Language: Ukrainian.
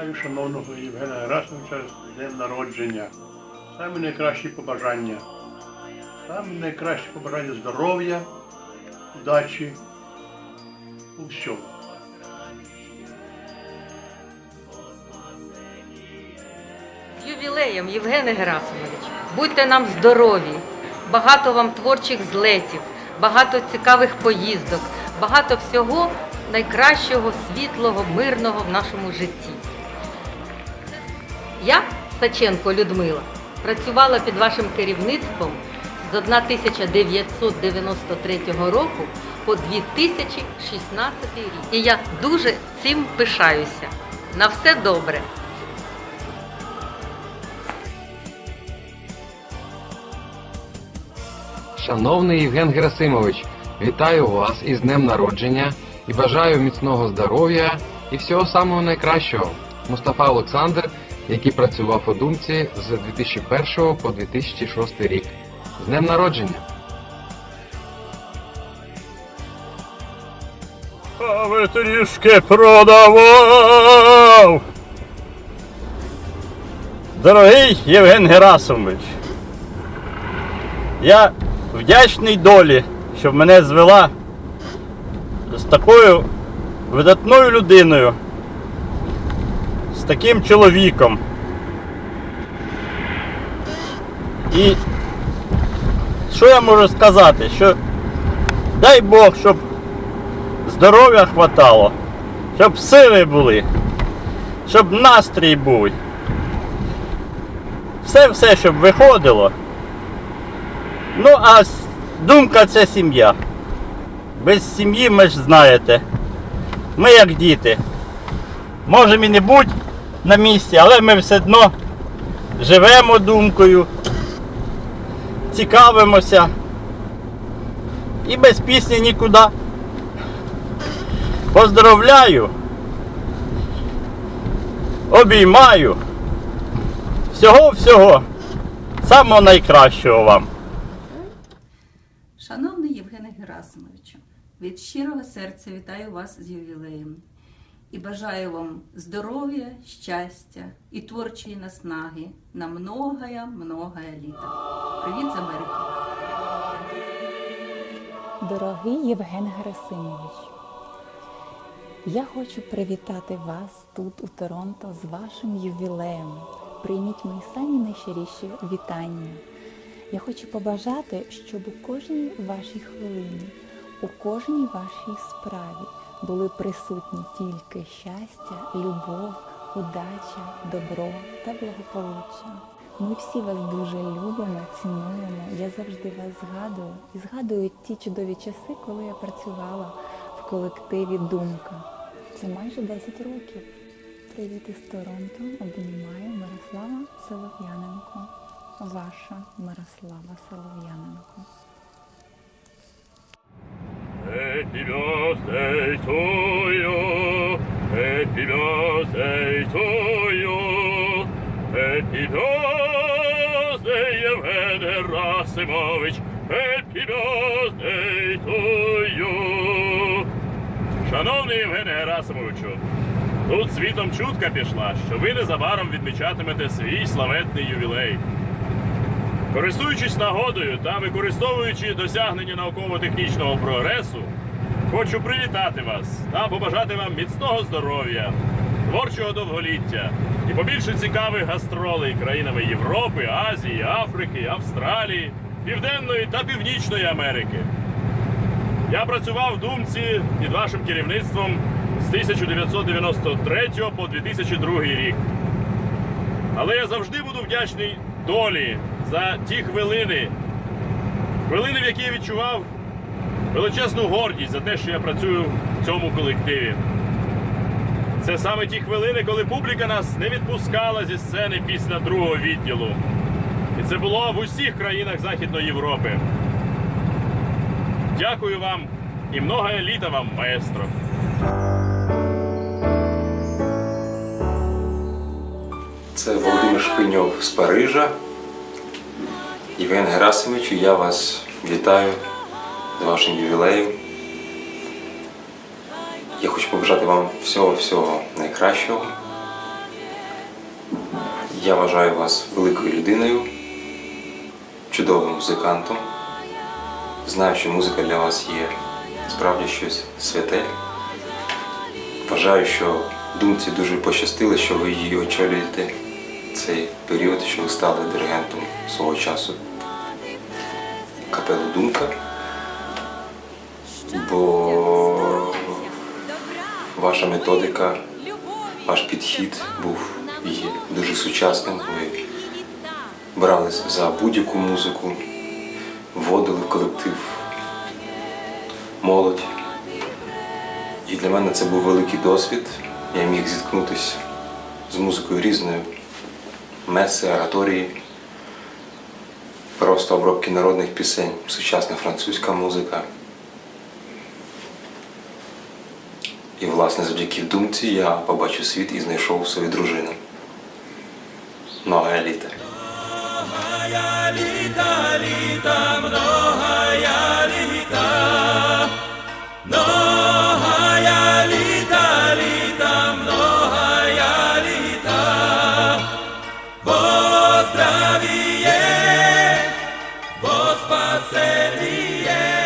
Вітаю шановного Євгена Герасимовича з днем народження. Самі найкращі побажання. Самі найкращі побажання здоров'я, удачі у всьому. З ювілеєм, Євгене Герасимович, будьте нам здорові, багато вам творчих злетів, багато цікавих поїздок, багато всього найкращого, світлого, мирного в нашому житті. Я, Саченко Людмила, працювала під вашим керівництвом з 1993 року по 2016 рік. І я дуже цим пишаюся. На все добре! Шановний Євген Герасимович, вітаю вас із днем народження і бажаю міцного здоров'я і всього самого найкращого. Мустафа Олександр, який працював у думці з 2001 по 2006 рік. З днем народження! А ви трішки продавав. Дорогий Євген Герасимович, я вдячний долі, що мене звела з такою видатною людиною, таким чоловіком. І що я можу сказати? Що дай Бог, щоб здоров'я хватало, щоб сили були, щоб настрій був. Все-все, щоб виходило. Ну, а думка це сім'я. Без сім'ї ми ж знаєте. Ми як діти. Можемо і не бути на місці, але ми все одно живемо думкою, цікавимося. І без пісні нікуди. Поздравляю. Обіймаю. Всього-всього. Самого найкращого вам. Шановний Євгене Герасимовичу, від щирого серця вітаю вас з ювілеєм і бажаю вам здоров'я, щастя і творчої наснаги на многое, многое літа. Привіт з Америки! Дорогий Євген Герасимович, я хочу привітати вас тут, у Торонто, з вашим ювілеєм. Прийміть мої самі найщиріші вітання. Я хочу побажати, щоб у кожній вашій хвилині, у кожній вашій справі були присутні тільки щастя, любов, удача, добро та благополуччя. Ми всі вас дуже любимо, цінуємо. Я завжди вас згадую і згадую ті чудові часи, коли я працювала в колективі Думка. Це майже 10 років. Привіт із Торонто. Обнімаю Мирослава Солов'яненко. Ваша Мирослава Солов'яненко. Happy birthday to you. Happy birthday to you. Happy birthday, Євген Герасимович. Happy birthday to you. Шановний Євгене Герасимовичу, тут світом чутка пішла, що ви незабаром відмічатимете свій славетний ювілей. Користуючись нагодою та використовуючи досягнення науково-технічного прогресу, хочу привітати вас та побажати вам міцного здоров'я, творчого довголіття і побільше цікавих гастролей країнами Європи, Азії, Африки, Австралії, Південної та Північної Америки. Я працював в думці під вашим керівництвом з 1993 по 2002 рік. Але я завжди буду вдячний долі за ті хвилини, хвилини, в які я відчував величезну гордість за те, що я працюю в цьому колективі. Це саме ті хвилини, коли публіка нас не відпускала зі сцени після другого відділу. І це було в усіх країнах Західної Європи. Дякую вам і много літа вам, маестро. Це Володимир Шпиньов з Парижа. Євген Герасимовичу, я вас вітаю з вашим ювілеєм. Я хочу побажати вам всього-всього найкращого. Я вважаю вас великою людиною, чудовим музикантом. Знаю, що музика для вас є справді щось святе. Вважаю, що думці дуже пощастило, що ви її очолюєте цей період, що ви стали диригентом свого часу капели Думка. Бо ваша методика, ваш підхід був є дуже сучасним. Ви брались за будь-яку музику, вводили в колектив молодь. І для мене це був великий досвід. Я міг зіткнутися з музикою різною, меси, ораторії, просто обробки народних пісень, сучасна французька музика. І, власне, завдяки думці я побачив світ і знайшов свою дружину. Много літа. Papa Célie.